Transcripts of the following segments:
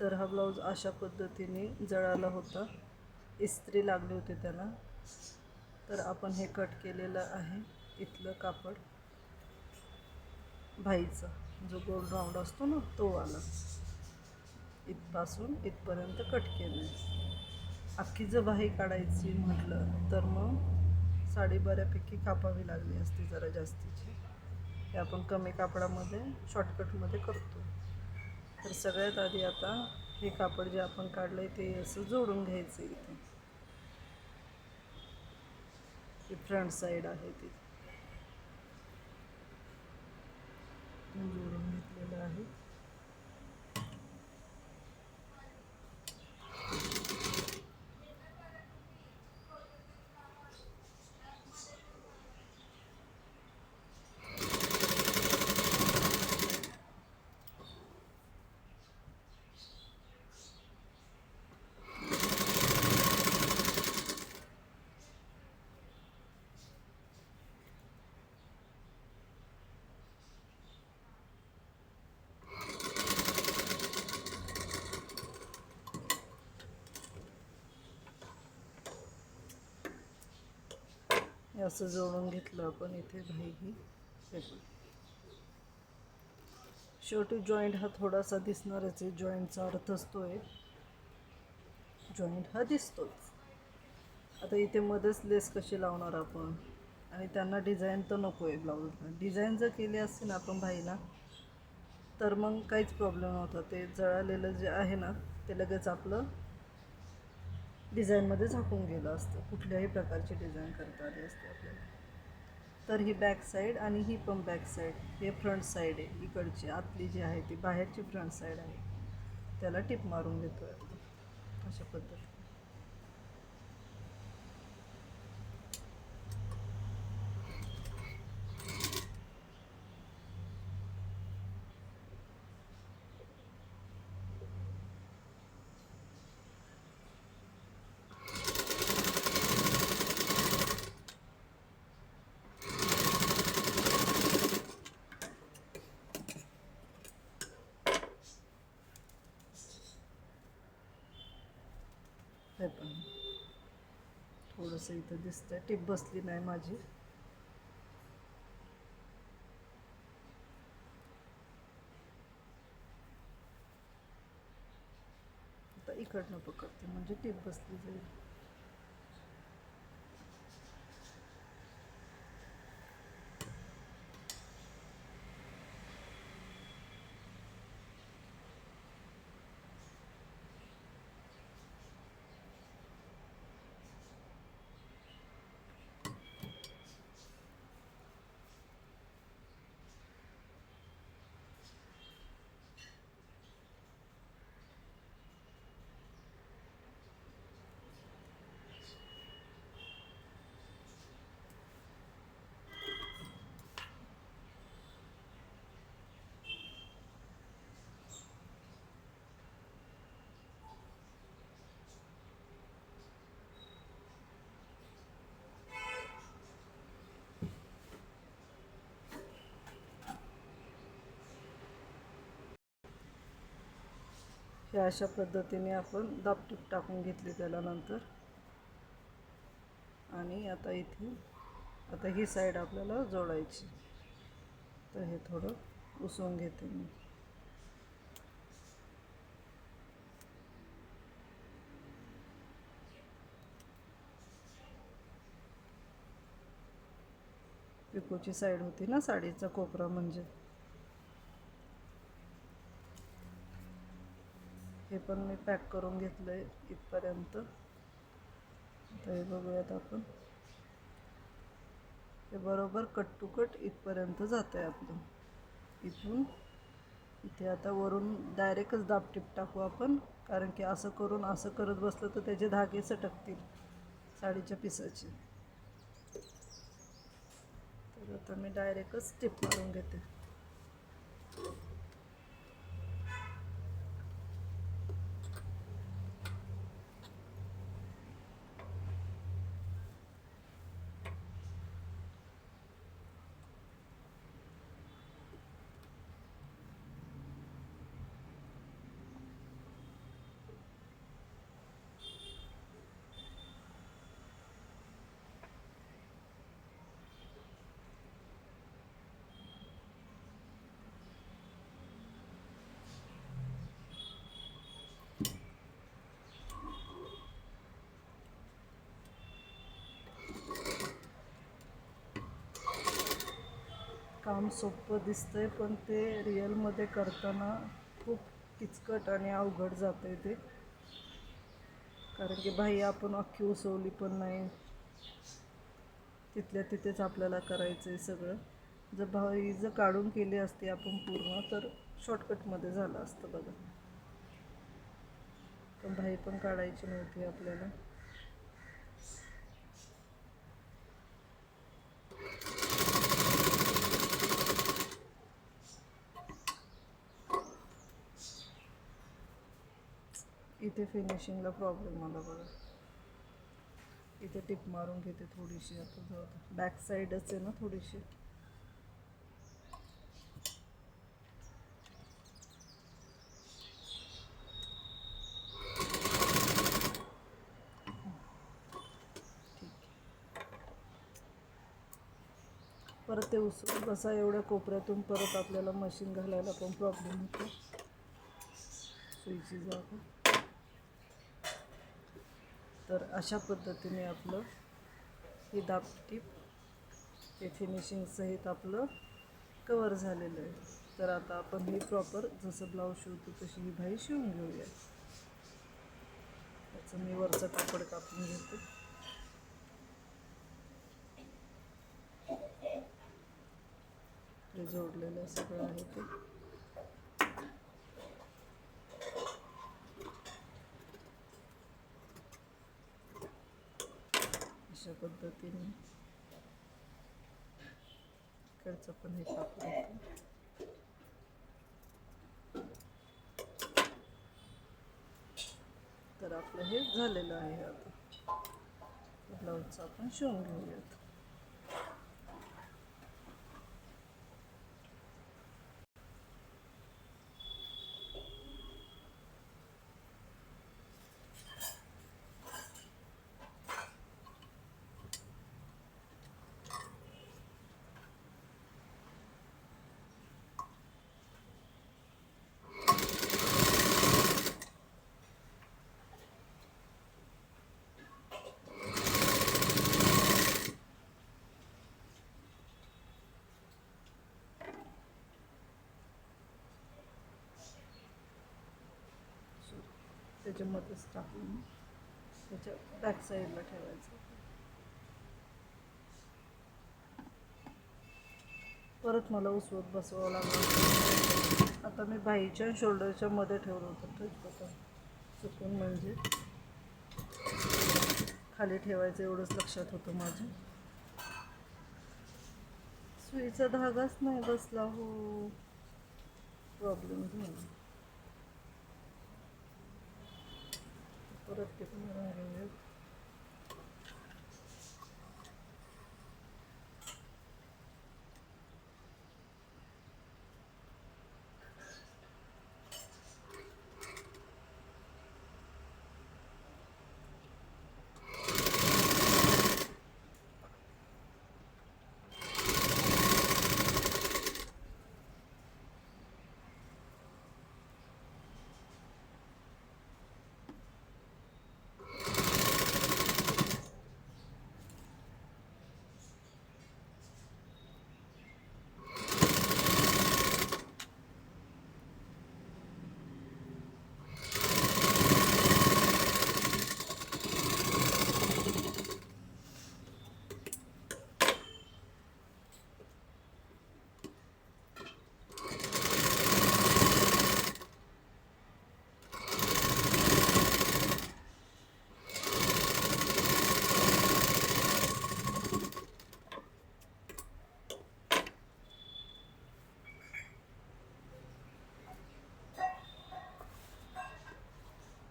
तर हा ब्लाऊज अशा पद्धतीने जळाला होता. इस्त्री लागली होती त्याला. तर आपण हे कट केलेलं आहे इथलं कापड. भाईचा जो गोल राऊंड असतो ना तो आला. इथपासून इथपर्यंत कट केलं. अख्खी जर बाही काढायची म्हटलं तर मग साडी बऱ्यापैकी कापावी लागली असती जरा जास्तीची. हे आपण कमी कापडामध्ये शॉर्टकटमध्ये करतो. तर सगळ्यात आधी आता हे कापड जे आपण काढलं आहे ते असं जोडून घ्यायचं इथे. ही फ्रंट साईड आहे ती जोडून घेतलेलं आहे हे असं जोडून घेतलं आपण इथे भाईही शेवटी जॉईंट हा थोडासा दिसणारच आहे. जॉईंटचा अर्थ असतोय. जॉईंट हा दिसतोच. आता इथे मध्येच लेस कशी लावणार आपण? आणि त्यांना डिझाईन तर नको आहे ब्लाऊजला डिझाईन जर केली असते ना आपण भाईला तर मग काहीच प्रॉब्लेम नव्हता. ते जळालेलं जे आहे ना ते लगेच आपलं डिझाईनमध्ये झाकून गेलं असतं. कुठल्याही प्रकारची डिझाईन करता आली असते आपल्याला. तर ही बॅक साईड आणि ही पण बॅक साईड हे फ्रंट साईड आहे. इकडची आतली जी आहे ती बाहेरची फ्रंट साईड आहे. त्याला टिप मारून घेतो आहे अशा पद्धतीने हे पण थोडंसं इथं दिसतंय. टिप बसली नाही माझी. आता इकडनं पकडते म्हणजे टिप बसली जाईल. ते अशा पद्धतीने आपण दापटीप टाकून घेतली त्याला नंतर आणि आता इथे आता ही साईड आपल्याला जोडायची. तर हे थोडं उसवून घेते मी. पिकोची साईड होती ना साडीचा कोपरा म्हणजे? हे पण मी पॅक करून घेतलं आहे इथपर्यंत. आता हे बघूयात आपण. हे बरोबर कट टू कट इथपर्यंत जातं आहे आपलं. इथून इथे आता वरून डायरेक्टच दाबटीप टाकू आपण कारण की असं करून असं करत बसलं तर त्याचे धागे सटकतील साडीच्या पिसाचे. तर आता मी डायरेक्टच टिप मारून घेते. काम सोपं दिसतंय पण ते रिअलमध्ये करताना खूप किचकट आणि अवघड जातं आहे ते. कारण की बाई आपण अख्खी उसवली पण नाही. तिथल्या तिथेच आपल्याला करायचं आहे सगळं. जर भाई जर काढून केली असती आपण पूर्ण तर शॉर्टकटमध्ये झालं असतं बघा. पण भाई पण काढायची नव्हती आपल्याला. इथे फिनिशिंगला प्रॉब्लेम आला बघा. इथे टिप मारून घेते थोडीशी आता जाऊ बॅक साईडच आहे ना थोडीशी? ठीक परत ते उसरून बसा एवढ्या कोपऱ्यातून परत आपल्याला मशीन घालायला पण प्रॉब्लेम होतो. सुईची जागा. तर अशा पद्धतीने आपलं ही दापटीप हे फिनिशिंगसहित आपलं कवर झालेलं आहे. तर आता आपण ही प्रॉपर जसं ब्लाऊज शिवतो तशी ही बाई शिवून घेऊया. त्याचं मी वरचं कापड कापून घेते. हे जोडलेलं सगळं आहे ते. अशा पद्धतीने. इकडचं पण हे कापड तर आपलं हे झालेलं आहे आता. ब्लाऊजचं आपण शिवून घेऊयात. त्याच्यामध्येच टाकून त्याच्या बॅक साईडला ठेवायचं. परत मला उसवत बसवावं लागलं. आता मी बाईच्या शोल्डरच्या मध्ये ठेवलं होतं. तेच बघा. चुकून म्हणजे खाली ठेवायचं एवढंच लक्षात होतं माझं. सुईचा धागाच नाही बसला. हो. प्रॉब्लेम झाला. परत ते पण राहिलेले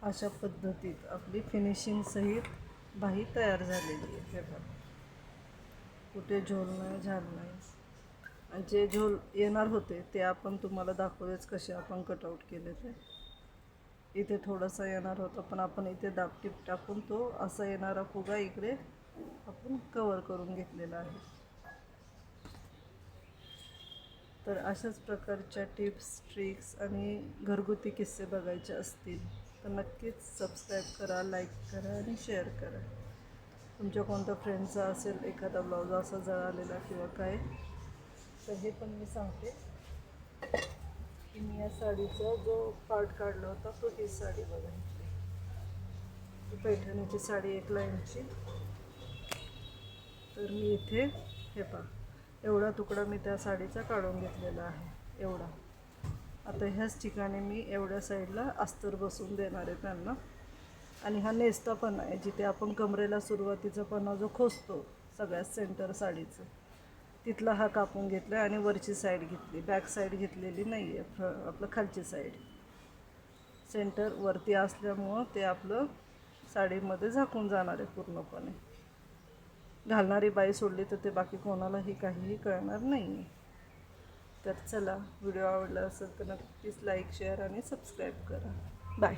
अशा पद्धतीत आपली फिनिशिंग सहित बाही तयार झालेली आहे. हे बघा. कुठे झोल नाही झाल नाही. आणि जे झोल येणार होते ते आपण तुम्हाला दाखवलेच कसे आपण कटआउट केले ते. इथे थोडासा येणार होता पण आपण इथे दापटीप टाकून तो असा येणारा फुगा इकडे आपण कवर करून घेतलेला आहे. तर अशाच प्रकारच्या टिप्स ट्रिक्स आणि घरगुती किस्से बघायचे असतील. तर नक्कीच सबस्क्राईब करा लाईक करा आणि शेअर करा. तुमच्या कोणत्या फ्रेंडचा असेल एखादा ब्लाऊज असा जळालेला किंवा काय तर हे पण मी सांगते. की मी या साडीचा जो पार्ट काढला होता तो ही साडी बघा. इथली. पैठणीची साडी एक लाईनची तर मी इथे हे पहा एवढा तुकडा मी त्या साडीचा काढून घेतलेला आहे एवढा. आता ह्याच ठिकाणी मी एवढ्या साईडला अस्तर बसवून देणार आहे त्यांना. आणि हा नेस्ता पण आहे जिथे आपण कमरेला सुरुवातीचा पणा जो खोसतो सगळ्यात सेंटर साडीचं तिथला हा कापून घेतला आहे आणि वरची साईड घेतली. बॅक साईड घेतलेली नाही आहे फ्र आपलं खालची साईड सेंटर वरती असल्यामुळं ते आपलं साडीमध्ये झाकून जाणार आहे पूर्णपणे. घालणारी बाई सोडली तर ते बाकी कोणालाही काहीही कळणार नाही आहे तर चला व्हिडिओ आवडला असेल तर नक्कीच लाईक शेअर आणि सबस्क्राईब करा. बाय